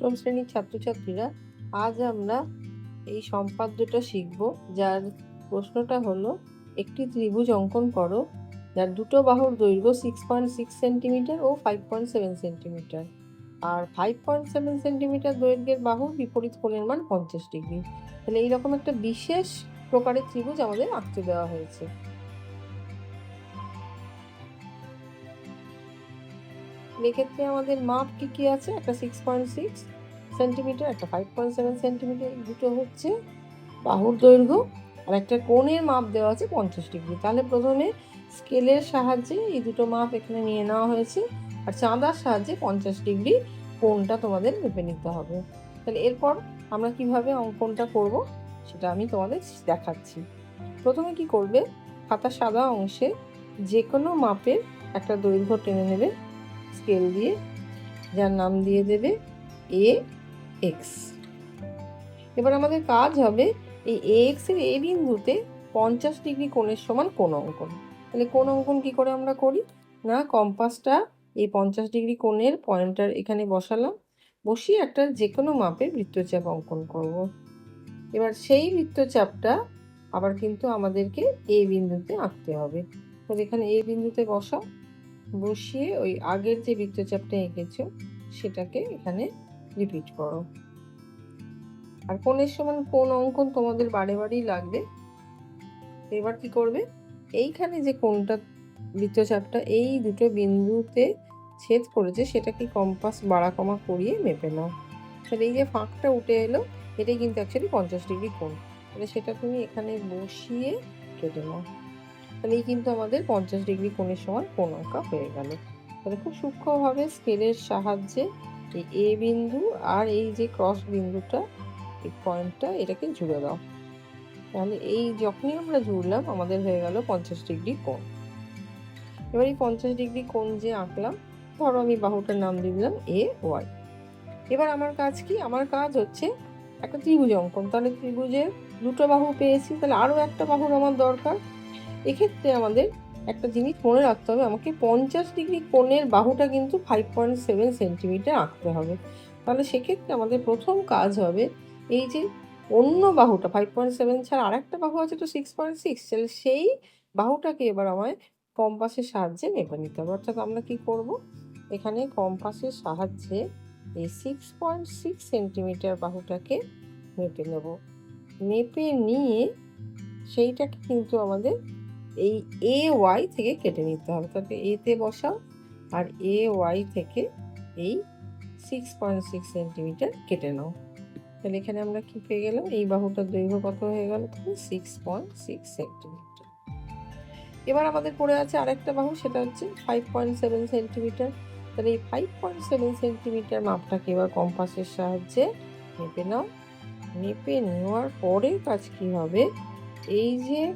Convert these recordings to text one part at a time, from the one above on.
অষ্টম শ্রেণির ছাত্রছাত্রীরা আজ আমরা এই সম্পাদ্যটা শিখব, যার প্রশ্নটা হলো, একটি ত্রিভুজ অঙ্কন করো, যার দুটো বাহুর দৈর্ঘ্য সিক্স পয়েন্ট সিক্স সেন্টিমিটার ও ফাইভ পয়েন্ট সেভেন সেন্টিমিটার আর ফাইভ পয়েন্ট সেভেন সেন্টিমিটার দৈর্ঘ্যের বাহুর বিপরীত কোণের মান পঞ্চাশ ডিগ্রি। তাহলে এইরকম একটা বিশেষ প্রকারের ত্রিভুজ আমাদের আঁকতে দেওয়া হয়েছে। এক্ষেত্রে আমাদের মাপ কি কি আছে? একটা সিক্স পয়েন্ট সিক্স সেন্টিমিটার একটা ফাইভ পয়েন্ট সেভেন সেন্টিমিটার দুটো হচ্ছে বাহুর দৈর্ঘ্য। আর একটা কোণের মাপ দেওয়া আছে পঞ্চাশ ডিগ্রি। তাহলে প্রথমে স্কেলের সাহায্যে এই দুটো মাপ এখানে নিয়ে নেওয়া হয়েছে। আর চাঁদার সাহায্যে পঞ্চাশ ডিগ্রি কোণটা তোমাদের মেপে নিতে হবে। তাহলে এরপর আমরা কীভাবে অঙ্কনটা করব সেটা আমি তোমাদের দেখাচ্ছি। প্রথমে কি করবে? খাতা সাদা অংশে যে কোনো মাপের একটা দৈর্ঘ্য টেনে নেবে। স্কেল দিয়ে যার নাম দিয়ে দেবে এ এক্স এবার আমাদের কাজ হবে এই এ এক্সের এ বিন্দুতে পঞ্চাশ ডিগ্রি কোণের সমান কোন অঙ্কন। তাহলে কোন অঙ্কন কি করে আমরা করি? না, কম্পাসটা এই পঞ্চাশ ডিগ্রি কোণের পয়েন্টার এখানে বসালাম, বসিয়ে একটা যে কোনো মাপের বৃত্তচাপ অঙ্কন করব। এবার সেই বৃত্তচাপটা আবার কিন্তু আমাদেরকে এ বিন্দুতে আঁকতে হবে। তো এখানে এ বিন্দুতে বসাও বসিয়ে ওই আগের যে বৃত্তচাপটা এঁকেছো, সেটাকে এখানে রিপিট করো। আর কোণের সমান কোন অঙ্কন তোমাদের বারে বারেই লাগবে। এবার কি করবে? এইখানে যে কোনটা বৃত্তচাপটা এই দুটো বিন্দুতে ছেদ করেছে, সেটাকে কম্পাস বাড়া কমা করিয়ে মেপে নাও। তাহলে এই যে ফাঁকটা উঠে এলো, এটাই কিন্তু অ্যাকচুয়ালি পঞ্চাশ ডিগ্রি কোণ। তাহলে সেটা তুমি এখানে বসিয়ে কেটে নাও। তাহলে কিন্তু আমাদের পঞ্চাশ ডিগ্রি কোণের সমান কোণ আঁকা হয়ে গেল। তাহলে খুব সূক্ষ্মভাবে স্কেলের সাহায্যে এই এ বিন্দু আর এই যে ক্রস বিন্দুটা, এই পয়েন্টটা এটাকে জুড়ে দাও। তাহলে এই যখনই আমরা জুড়লাম, আমাদের হয়ে গেল পঞ্চাশ ডিগ্রি কোণ। এবার এই পঞ্চাশ ডিগ্রি কোণ যে আঁকলাম, ধরো আমি বাহুটার নাম দিয়ে দিলাম এ ওয়াই এবার আমার কাজ কি? আমার কাজ হচ্ছে একটা ত্রিভুজ অঙ্কন। তাহলে ত্রিভুজের দুটো বাহু পেয়েছি, তাহলে আরও একটা বাহুর আমার দরকার। এক্ষেত্রে আমাদের একটা জিনিস মনে রাখতে হবে, আমাকে পঞ্চাশ ডিগ্রি কোণের বাহুটা কিন্তু ফাইভ পয়েন্ট সেভেন সেন্টিমিটার আঁকতে হবে। তাহলে সেক্ষেত্রে আমাদের প্রথম কাজ হবে, এই যে অন্য বাহুটা ফাইভ পয়েন্ট সেভেন ছাড়া আরেকটা বাহু আছে তো সিক্স পয়েন্ট সিক্স তাহলে সেই বাহুটাকে এবার আমায় কম্পাসের সাহায্যে মেপে নিতে হবে। অর্থাৎ আমরা কি করব? এখানে কম্পাসের সাহায্যে এই সিক্স পয়েন্ট সিক্স সেন্টিমিটার বাহুটাকে মেপে নেব। মেপে নিয়ে সেইটাকে কিন্তু আমাদের এই এ ওয়াই থেকে কেটে নিতে হবে। তাকে এতে বসাও আর এ ওয়াই থেকে এই সিক্স পয়েন্ট সিক্স সেন্টিমিটার কেটে নাও। তাহলে এখানে আমরা কি পেয়ে গেলাম? এই বাহুটার দৈর্ঘ্য কত হয়ে গেল? তাহলে সিক্স পয়েন্ট সিক্স সেন্টিমিটার এবার আমাদের পড়ে আছে আরেকটা বাহু, সেটা হচ্ছে ফাইভ পয়েন্ট সেভেন সেন্টিমিটার তাহলে এই ফাইভ পয়েন্ট সেভেন সেন্টিমিটার মাপটাকে এবার কম্পাসের সাহায্যে মেপে নাও। মেপে নেওয়ার পরে কাজ কি হবে? এই যে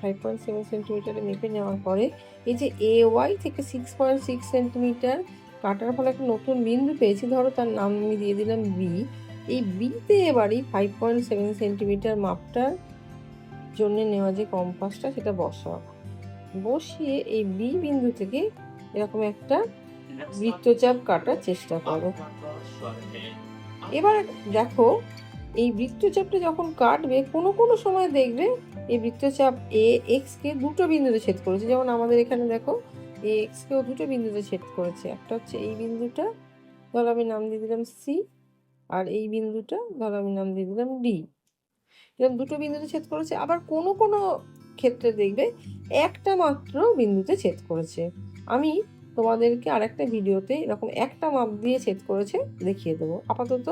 ফাইভ পয়েন্ট সেভেন সেন্টিমিটারে মেপে নেওয়ার পরে, এই যে এ ওয়াই থেকে সিক্স পয়েন্ট সিক্স সেন্টিমিটার কাটার ফলে একটা নতুন বিন্দু পেয়েছি, ধরো তার নাম আমি দিয়ে দিলাম বি এই বিতে এবারই ফাইভ পয়েন্ট সেভেন সেন্টিমিটার মাপটার জন্য নেওয়া যে কম্পাসটা সেটা বসাও। বসিয়ে এই বি বিন্দু থেকে এরকম একটা বৃত্তচাপ কাটার চেষ্টা করো। এবার দেখো এই বৃত্তচাপটা যখন কাটবে, কোনো কোনো সময় দেখবে এই বৃত্তচাপ এ এক্সকে দুটো বিন্দুতে ছেদ করেছে। যেমন আমাদের এখানে দেখো, এ এক্সকেও দুটো বিন্দুতে ছেদ করেছে। একটা হচ্ছে এই বিন্দুটা, ধরো আমি নাম দিয়ে দিলাম সি আর এই বিন্দুটা, ধরো আমি নাম দিয়ে দিলাম ডি এরকম দুটো বিন্দুতে ছেদ করেছে, আবার কোনো কোনো ক্ষেত্রে দেখবে একটা মাত্র বিন্দুতে ছেদ করেছে। আমি তোমাদেরকে আরেকটা ভিডিওতে এরকম একটা মাপ দিয়ে ছেদ করেছে দেখিয়ে দেবো। আপাতত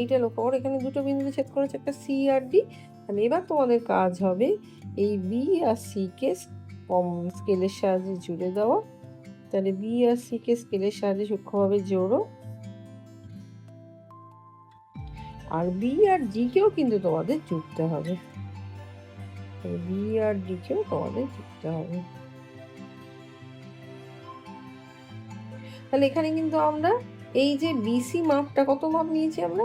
এইটা লক্ষ্য করো। এখানে দুটো বিন্দুতে ছেদ করেছে, একটা সি আর ডি তাহলে এবার তোমাদের কাজ হবে এই বি আর সি কে কম স্কেলের সাহায্যে জুড়ে দেওয়া। তাহলে বি আর সি কে স্কেলের সাহায্যে সূক্ষ্মভাবে জোড়ো। আর বি আর ডি কেও কিন্তু তোমাদের জুড়তে হবে। বি আর ডি কেও তোমাদের জুড়তে হবে। তাহলে এখানে কিন্তু আমরা এই যে বিসি মাপটা কত মাপ নিয়েছি আমরা?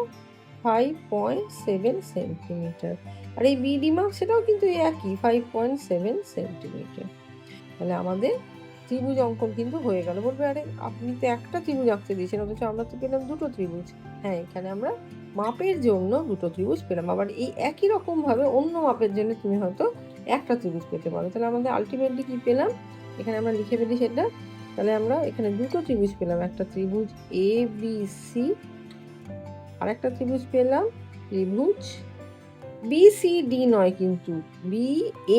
ফাইভ পয়েন্ট সেভেন সেন্টিমিটার আর এই বিডি মাপ সেটাও কিন্তু একই ফাইভ পয়েন্ট সেভেন সেন্টিমিটার তাহলে আমাদের ত্রিভুজ অঙ্কন কিন্তু হয়ে গেল। বলবে, আরে, আপনি তো একটা ত্রিভুজ আঁকতে দিয়েছেন, অথচ আমরা তো পেলাম দুটো ত্রিভুজ। হ্যাঁ এখানে আমরা মাপের জন্য দুটো ত্রিভুজ পেলাম। আবার এই একই রকমভাবে অন্য মাপের জন্য তুমি হয়তো একটা ত্রিভুজ পেতে পারো। তাহলে আমাদের আলটিমেটলি কী পেলাম? এখানে আমরা লিখে ফেলি সেটা তাহলে আমরা এখানে দুটো ত্রিভুজ পেলাম, একটা ত্রিভুজ এ বি সি আর একটা ত্রিভুজ পেলাম ত্রিভুজ বি সি ডি নয় কিন্তু বি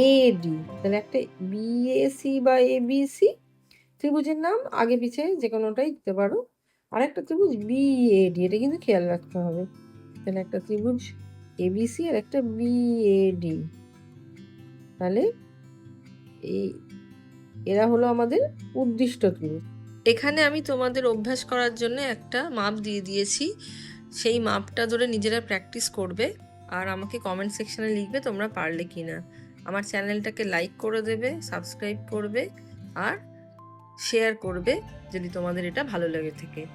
এ ডি তাহলে একটা বি এ সি বা এ বি সি ত্রিভুজের নাম আগে পিছিয়ে যে কোনোটাই দিতে পারো। আর একটা ত্রিভুজ বি এ ডি এটা কিন্তু খেয়াল রাখতে হবে। তাহলে একটা ত্রিভুজ এ বি সি আর একটা বি এ ডি তাহলে এই এরা হলো আমাদের উদ্দিষ্ট ত্রিভুজ এখানে আমি তোমাদের অভ্যাস করার জন্য একটা মাপ দিয়ে দিয়েছি। সেই মাপটা ধরে নিজেরা প্র্যাকটিস করবে আর আমাকে কমেন্ট সেকশনে লিখবে তোমরা পারলে কি না আমার চ্যানেলটাকে লাইক করে দেবে সাবস্ক্রাইব করবে আর শেয়ার করবে যদি তোমাদের এটা ভালো লেগে থাকে।